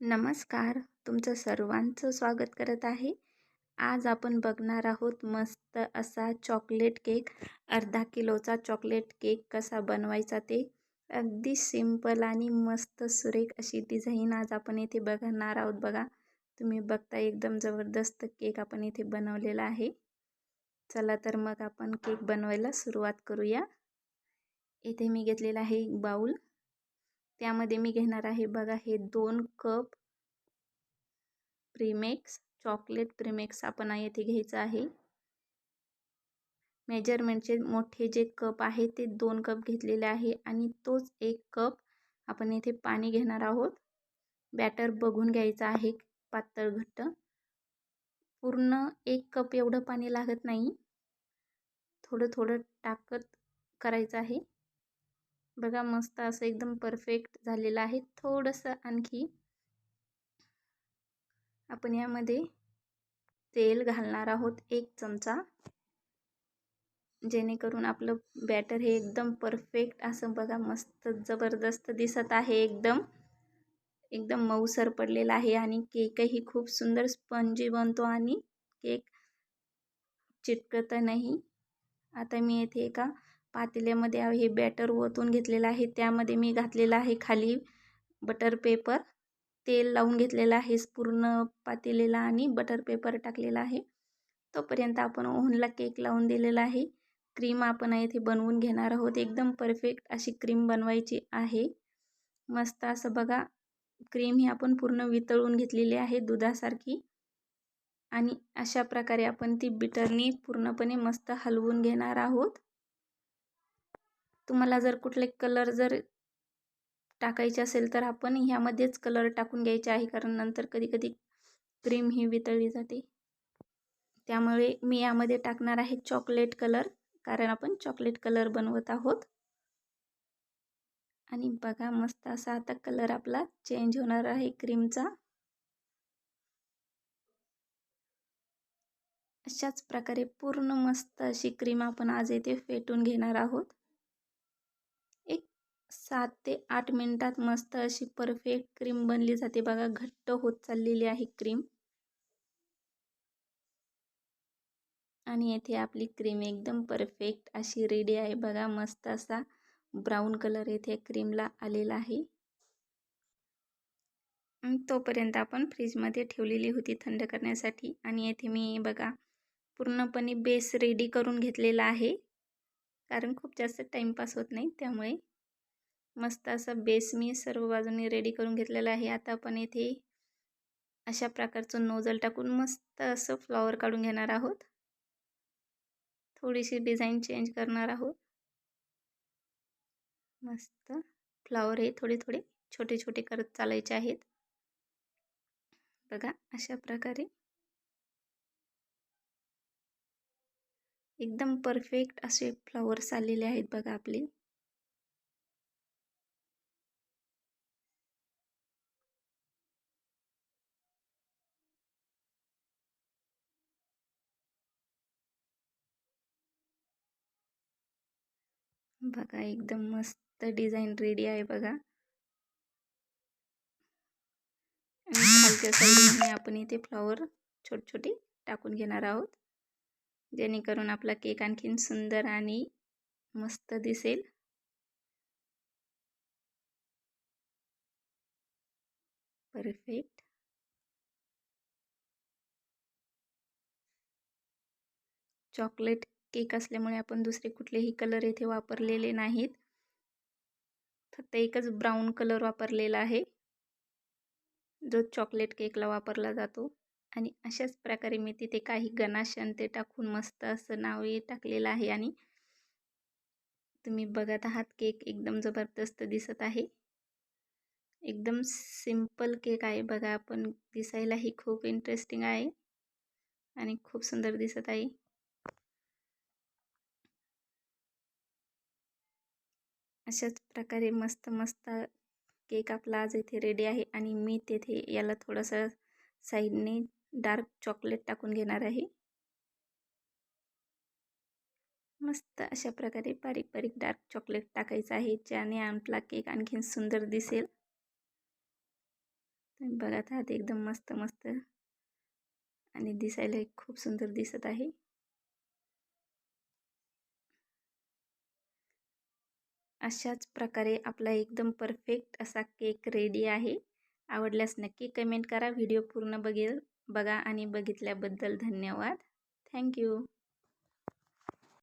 नमस्कार. तुमचं सर्वांचं स्वागत करत आहे. आज आपण बघणार आहोत मस्त असा चॉकलेट केक. अर्धा किलोचा चॉकलेट केक कसा बनवायचा ते. अगदी सिंपल आणि मस्त सुरेख अशी डिझाईन आज आपण इथे बघणार आहोत बघा. तुम्ही बघता एकदम जबरदस्त केक आपण इथे बनवलेला आहे. चला तर मग आपण केक बनवायला सुरुवात करूया. इथे मी घेतलेला आहे एक बाऊल त्यामध्ये मी घेणार आहे बघा हे दोन कप प्रीमेक्स चॉकलेट प्रीमेक्स आपण येथे घ्यायचं आहे. मेजरमेंटचे मोठे जे कप आहे ते दोन कप घेतलेले आहे आणि तोच एक कप आपण येथे पाणी घेणार आहोत. बॅटर बघून घ्यायचं आहे पातळ घट्ट. पूर्ण एक कप एवढं पाणी लागत नाही. थोडं थोडं टाकत करायचं आहे. बघा मस्त असं एकदम परफेक्ट झालेलं आहे. थोडंसं आणखी आपण यामध्ये तेल घालणार आहोत एक चमचा. जेणेकरून आपलं बॅटर हे एकदम परफेक्ट असं बघा मस्त जबरदस्त दिसत आहे एकदम. एकदम मऊसर पडलेला आहे आणि केकही खूप सुंदर स्पंजी बनतो आणि केक चिटकत नाही. आता मी येथे एका पातेल्यामध्ये हे बॅटर ओतून घेतलेलं आहे. त्यामध्ये मी घातलेलं आहे खाली बटर पेपर. तेल लावून घेतलेलं आहे पूर्ण पातेलेला आणि बटर पेपर टाकलेला आहे. तोपर्यंत आपण ओव्हनला केक लावून दिलेला आहे. क्रीम आपण इथे बनवून घेणार आहोत. एकदम परफेक्ट अशी क्रीम बनवायची आहे. मस्त असं बघा क्रीम ही आपण पूर्ण वितळून घेतलेली आहे दुधासारखी. आणि अशा प्रकारे आपण ती बिटरनी पूर्णपणे मस्त हलवून घेणार आहोत. तुम्हाला जर कुठले कलर जर टाकायचे असेल तर आपण ह्यामध्येच कलर टाकून घ्यायचे आहे कारण नंतर कधी कधी क्रीम ही वितळली जाते. त्यामुळे मी यामध्ये टाकणार आहे चॉकलेट कलर कारण आपण चॉकलेट कलर बनवत आहोत. आणि बघा मस्त असा आता कलर आपला चेंज होणार आहे क्रीमचा. अशाच प्रकारे पूर्ण मस्त अशी क्रीम आपण आज येथे फेटून घेणार आहोत. सात ते आठ मिनटात मस्त अशी परफेक्ट क्रीम बनली जाते. बघा घट्ट होत चाललेली आहे क्रीम आणि येथे आपली क्रीम एकदम परफेक्ट अशी रेडी आहे. बघा मस्त असा ब्राऊन कलर येथे क्रीमला आलेला आहे. तोपर्यंत आपण फ्रीजमध्ये ठेवलेली होती थंड करण्यासाठी. आणि येथे मी बघा पूर्णपणे बेस रेडी करून घेतलेला आहे. कारण खूप जास्त टाईमपास होत नाही त्यामुळे मस्त असं बेस मी सर्व बाजूनी रेडी करून घेतलेला आहे. आता आपण येथे अशा प्रकारचं नोजल टाकून मस्त असं फ्लॉवर काढून घेणार आहोत. थोडीशी डिझाईन चेंज करणार आहोत. मस्त फ्लॉवर हे थोडे थोडे छोटे छोटे करत चालायचे आहेत. बघा अशा प्रकारे. एकदम परफेक्ट असे फ्लॉवर्स आलेले आहेत बघा आपले. बघा एकदम मस्त डिझाईन रेडी आहे बघा. आणि खालच्या साईडने आपण इथे फ्लॉवर छोटे छोटे टाकून घेणार आहोत. जेणेकरून आपला केक आणखीन सुंदर आणि मस्त दिसेल. परफेक्ट. चॉकलेट केक असल्यामुळे आपण दुसरे कुठलेही कलर येथे वापरलेले नाहीत. फक्त एकच ब्राऊन कलर वापरलेला आहे. जो चॉकलेट केकला वापरला जातो. आणि अशाच प्रकारे मी तिथे काही गणाशन ते टाकून मस्त असं नावही टाकलेलं आहे आणि तुम्ही बघत आहात केक एकदम जबरदस्त दिसत आहे. एकदम सिंपल केक आहे बघा आपण दिसायलाही खूप इंटरेस्टिंग आहे. आणि खूप सुंदर दिसत आहे. अशाच प्रकारे मस्त मस्त केक आपला आज इथे रेडी आहे आणि मी तेथे याला थोडंसं साईडने डार्क चॉकलेट टाकून घेणार आहे. मस्त अशा प्रकारे बारीक बारीक डार्क चॉकलेट टाकायचं आहे ज्याने आपला केक आणखीन सुंदर दिसेल. तुम्ही बघत आहात एकदम मस्त मस्त आणि दिसायला खूप सुंदर दिसत आहे. अशाच प्रकारे आपला एकदम परफेक्ट असा केक रेडी आहे. आवडल्यास नक्की कमेंट करा. व्हिडिओ पूर्ण बघेल बघा आणि बघितल्याबद्दल धन्यवाद. थँक्यू